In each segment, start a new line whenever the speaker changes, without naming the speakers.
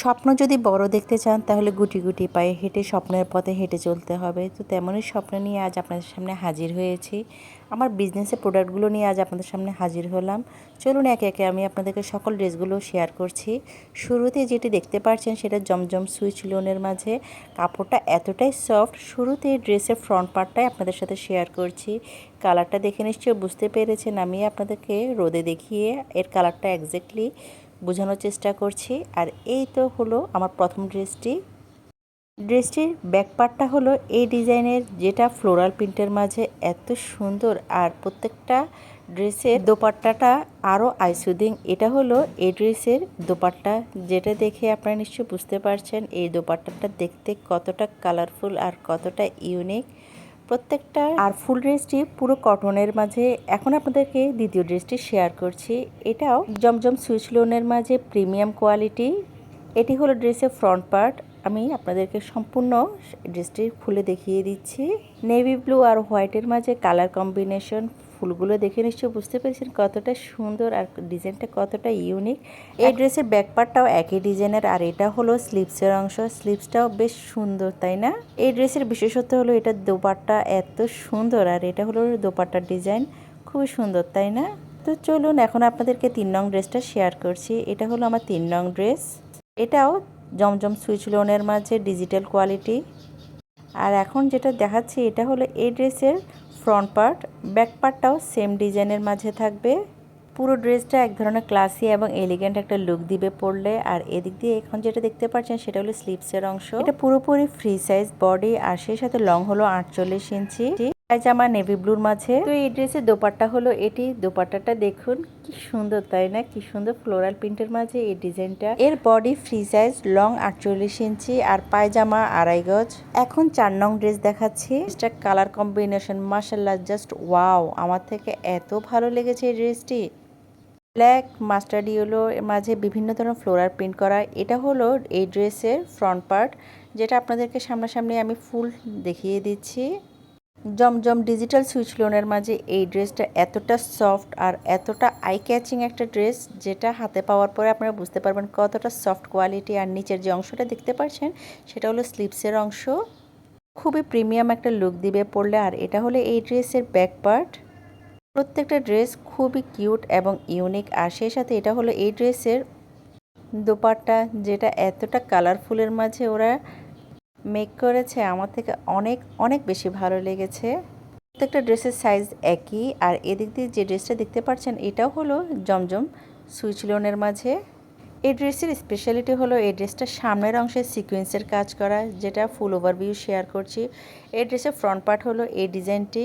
স্বপ্ন যদি বড় দেখতে চান, তাহলে গুটি গুটি পায়ে হেঁটে স্বপ্নের পথে হেঁটে চলতে হবে। তো তেমনই স্বপ্ন নিয়ে আজ আপনাদের সামনে হাজির হয়েছি। আমার বিজনেসের প্রোডাক্টগুলো নিয়ে আজ আপনাদের সামনে হাজির হলাম। চলুন একে একে আমি আপনাদেরকে সকল ড্রেসগুলো শেয়ার করছি। শুরুতে যেটি দেখতে পাচ্ছেন, সেটা জমজম সুইচ লোনের মাঝে। কাপড়টা এতটাই সফট শুরুতে ড্রেসের ফ্রন্ট পার্টটাই আপনাদের সাথে শেয়ার করছি। কালারটা দেখে নিশ্চয়ই বুঝতে পেরেছেন। আমি আপনাদেরকে রোদে দেখিয়ে এর কালারটা একজ্যাক্টলি বোঝানোর চেষ্টা করছি। আর এই তো হলো আমার প্রথম ড্রেসটি। ড্রেসটির ব্যাক পার্টটা হলো এই ডিজাইনের, যেটা ফ্লোরাল প্রিন্টের মাঝে এত সুন্দর। আর প্রত্যেকটা ড্রেসের দোপাট্টাটা আরও আইসুদিং এটা হলো এই ড্রেসের দোপাট্টা। যেটা দেখে আপনারা নিশ্চয়ই বুঝতে পারছেন, এই দোপাট্টাটা দেখতে কতটা কালারফুল আর কতটা ইউনিক প্রত্যেকটা আর ফুল ড্রেসটি পুরো কটনের মাঝে। এখন আপনাদেরকে দ্বিতীয় ড্রেসটি শেয়ার করছি। এটাও জমজম সুইচ লোনের মাঝে প্রিমিয়াম কোয়ালিটি এটি হলো ড্রেসের ফ্রন্ট পার্ট আমি আপনাদেরকে সম্পূর্ণ ড্রেসটি খুলে দেখিয়ে দিচ্ছি। নেভি ব্লু আর হোয়াইটের মাঝে কালার কম্বিনেশন ফুলগুলো দেখে নিশ্চয়ই বুঝতে পেরেছেন কতটা সুন্দর আর ডিজাইনটা কতটা ইউনিক। এই ড্রেসের ব্যাক পার্টটাও একই ডিজাইনের আর এটা হলো স্লিপসের অংশ। স্লিপসটাও বেশ সুন্দর তাই না? এই ড্রেসের বিশেষত্ব হলো এটা দোপাট্টা এত সুন্দর আর এটা হলো দোপাট্টার ডিজাইন। খুবই সুন্দর তাই না? তো চলুন এখন আপনাদেরকে তিন নং ড্রেসটা শেয়ার করছি। এটা হলো আমার তিন নং ড্রেস। এটাও জমজম সুইচ লোনের মাঝে ডিজিটাল কোয়ালিটি। আর এখন যেটা দেখাচ্ছি এটা হলো এই ড্রেসের ফ্রন্ট পার্ট, ব্যাক পার্টটাও সেম ডিজাইনের মাঝে থাকবে। পুরো ড্রেসটা এক ধরনের ক্লাসি এবং এলিগেন্ট একটা লুক দিবে পরলে। আর এদিক দিয়ে এখন যেটা দেখতে পাচ্ছেন সেটা হলো স্লিপসের অংশ। এটা পুরোপুরি ফ্রি সাইজ বডি আর সেই সাথে লং হলো আটচল্লিশ ইঞ্চি। জামা নেভি ব্লুর মাঝে, তো এই ড্রেসের দোপাট্টা হলো এটি। দোপাট্টাটা দেখুন, কি সুন্দর, তাই না? কি সুন্দর ফ্লোরাল প্রিন্টের মাঝে এই ডিজাইনটা এর বডি ফ্রি সাইজ লং আটচল্লিশ ইঞ্চি আর পায়জামা আড়াই গজ। এখন চার নং ড্রেস দেখাচ্ছি। এটা কালার কম্বিনেশন মার্শাল্লাহ জাস্ট ওয়াও আমার থেকে এত ভালো লেগেছে এই ড্রেসটি ব্ল্যাক মাস্টার্ড ইয়েলো মাঝে বিভিন্ন ধরনের ফ্লোরাল প্রিন্ট করা। এটা হলো এই ড্রেসের ফ্রন্ট পার্ট যেটা আপনাদেরকে সামনাসামনি আমি ফুল দেখিয়ে দিচ্ছি। জমজম ডিজিটাল সুইচ লোনের মাঝে এই ড্রেসটা এতটা সফট আর এতটা আই ক্যাচিং একটা ড্রেস যেটা হাতে পাওয়ার পরে আপনারা বুঝতে পারবেন কতটা সফট কোয়ালিটি আর নিচের যে অংশটা দেখতে পাচ্ছেন, সেটা হলো স্লিপসের অংশ। খুবই প্রিমিয়াম একটা লুক দিবে পড়লে আর এটা হলো এই ড্রেসের ব্যাক পার্ট প্রত্যেকটা ড্রেস খুবই কিউট এবং ইউনিক আর সেই সাথে এটা হলো এই ড্রেসের দোপাট্টা যেটা এতটা কালারফুলের মাঝে ওরা মেক করেছে, আমার থেকে অনেক অনেক বেশি ভালো লেগেছে। প্রত্যেকটা ড্রেসের সাইজ একই, আর এদিক দিয়ে যে ড্রেসটা দেখতে পাচ্ছেন, এটাও হলো জমজম সুইচ লোনের মাঝে। এই ড্রেসের স্পেশালিটি হলো এই ড্রেসটা সামনের অংশে সিকোয়েন্সের কাজ করা, যেটা ফুল ওভারভিউ শেয়ার করছি। এই ড্রেসের ফ্রন্ট পার্ট হলো এই ডিজাইনটি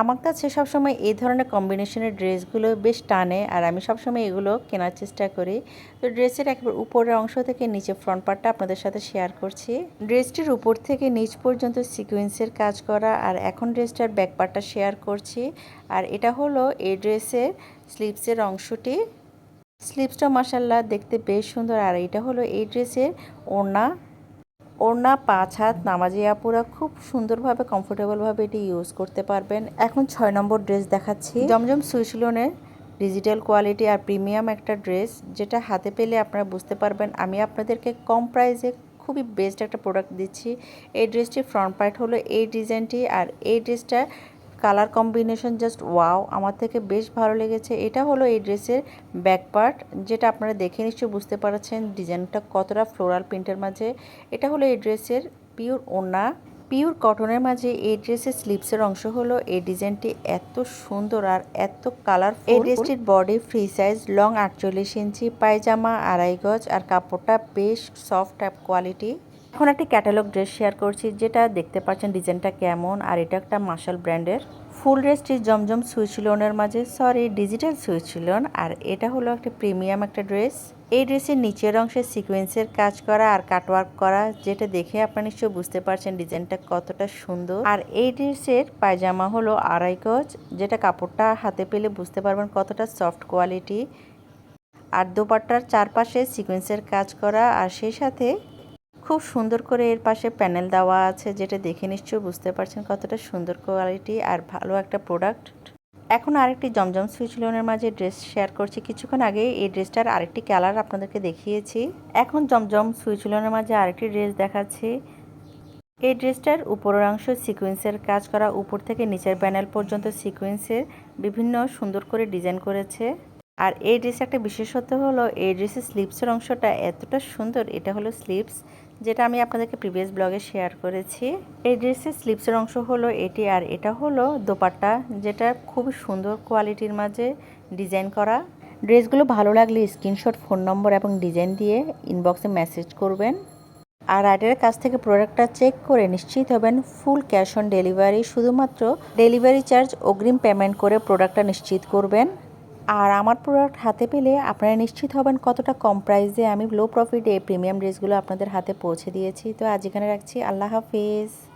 আমার কাছে সবসময় এই ধরনের কম্বিনেশনের ড্রেসগুলো বেশ টানে, আর আমি সবসময় এগুলো কেনার চেষ্টা করি। তো ড্রেসের একেবারে উপরের অংশ থেকে নিচে ফ্রন্ট পার্টটা আপনাদের সাথে শেয়ার করছি। ড্রেসটির উপর থেকে নিচ পর্যন্ত সিকোয়েন্সের কাজ করা, আর এখন ড্রেসটার ব্যাক পার্টটা শেয়ার করছি। আর এটা হলো এই ড্রেসের স্লিপসের অংশটি। স্লিপসটা মাসাল্লাহ দেখতে বেশ সুন্দর, আর এটা হলো এই ড্রেসের ওড়না। ওড়না, পাঁচ হাত, নামাজি আপুরা খুব সুন্দরভাবে কমফোর্টেবলভাবে এটি ইউজ করতে পারবেন। এখন ছয় নম্বর ড্রেস দেখাচ্ছি। জমজম সুইসলনের ডিজিটাল কোয়ালিটি আর প্রিমিয়াম একটা ড্রেস যেটা হাতে পেলে আপনারা বুঝতে পারবেন। আমি আপনাদেরকে কম প্রাইসে খুবই বেস্ট একটা প্রোডাক্ট দিচ্ছি। এই ড্রেসটির ফ্রন্ট পার্ট হলো এই ডিজাইনটি আর এই ড্রেসটা কালার কম্বিনেশন জাস্ট ওয়াও। আমার থেকে বেশ ভালো লেগেছে। এটা হলো এই ড্রেসের ব্যাক পার্ট যেটা আপনারা দেখে নিশ্চয়ই বুঝতে পারছেন ডিজাইনটা কতটা ফ্লোরাল প্রিন্টের মাঝে। এটা হলো এই ড্রেসের পিওর ওনা পিওর কটনের মাঝে এই ড্রেসের স্লিপসের অংশ হলো এই ডিজাইনটি এত সুন্দর আর এত কালার এই ড্রেসটির বডি ফ্রি সাইজ লং আটচল্লিশ ইঞ্চি, পায়জামা আড়াই গজ, আর কাপড়টা বেশ সফট কোয়ালিটি এখন একটি ক্যাটালগ ড্রেস শেয়ার করছি, যেটা দেখতে পাচ্ছেন ডিজাইনটা কেমন, আর এটা একটা মার্শাল ব্র্যান্ডের। ফুল ড্রেসটি জমজম সুইচ লোনের মাঝে, সরি, ডিজিটাল সুইচ লোন, আর এটা হলো একটা প্রিমিয়াম একটা ড্রেস। এই ড্রেসের নিচের অংশে সিকোয়েন্সের কাজ করা আর কাটওয়ার্ক করা, যেটা দেখে আপনারা নিশ্চয়ই বুঝতে পারছেন ডিজাইনটা কতটা সুন্দর। আর এই ড্রেসের পায়জামা হলো আড়াই গজ, যেটা কাপড়টা হাতে পেলে বুঝতে পারবেন কতটা সফট কোয়ালিটি। আর দোপাট্টার চারপাশে সিকোয়েন্সের কাজ করা, আর সেই সাথে খুব সুন্দর করে এর পাশে প্যানেল দেওয়া আছে, যেটা দেখে নিশ্চয়ই বুঝতে পারছেন কতটা সুন্দর কোয়ালিটি আর ভালো একটা প্রোডাক্ট এখন আরেকটি জমজম সুইচ লোনের মাঝে ড্রেস শেয়ার করছি। কিছুক্ষণ আগে এই ড্রেসটার আরেকটি কালার আপনাদেরকে দেখিয়েছি। এখন জমজম সুইচ লোনের মাঝে আরেকটি ড্রেস দেখাচ্ছি। এই ড্রেসটার উপরের অংশ সিকোয়েন্সের কাজ করা, উপর থেকে নিচের প্যানেল পর্যন্ত সিকোয়েন্সের বিভিন্ন সুন্দর করে ডিজাইন করেছে। আর এই ড্রেসের একটা বিশেষত্ব হলো, এই ড্রেসের স্লিপসের অংশটা এতটা সুন্দর, এটা হলো স্লিপস যেটা আমি আপনাদেরকে প্রিভিয়াস ব্লগে শেয়ার করেছি। এই ড্রেসের স্লিপসের অংশ হলো এটি আর এটা হলো দোপাট্টা, যেটা খুবই সুন্দর কোয়ালিটির মাঝে ডিজাইন করা। ড্রেসগুলো ভালো লাগলে স্ক্রিনশট ফোন নম্বর এবং ডিজাইন দিয়ে ইনবক্সে মেসেজ করবেন। আর রাইডারের কাছ থেকে প্রোডাক্টটা চেক করে নিশ্চিত হবেন ফুল ক্যাশ অন ডেলিভারি শুধুমাত্র ডেলিভারি চার্জ অগ্রিম পেমেন্ট করে প্রোডাক্টটা নিশ্চিত করবেন। আর আমার প্রোডাক্ট হাতে পেলে আপনারা নিশ্চিত হবেন কতটা কম প্রাইসে আমি লো প্রফিটে প্রিমিয়াম ড্রেসগুলো আপনাদের হাতে পৌঁছে দিয়েছি। তো আজ এখানে রাখছি। আল্লাহ হাফিজ।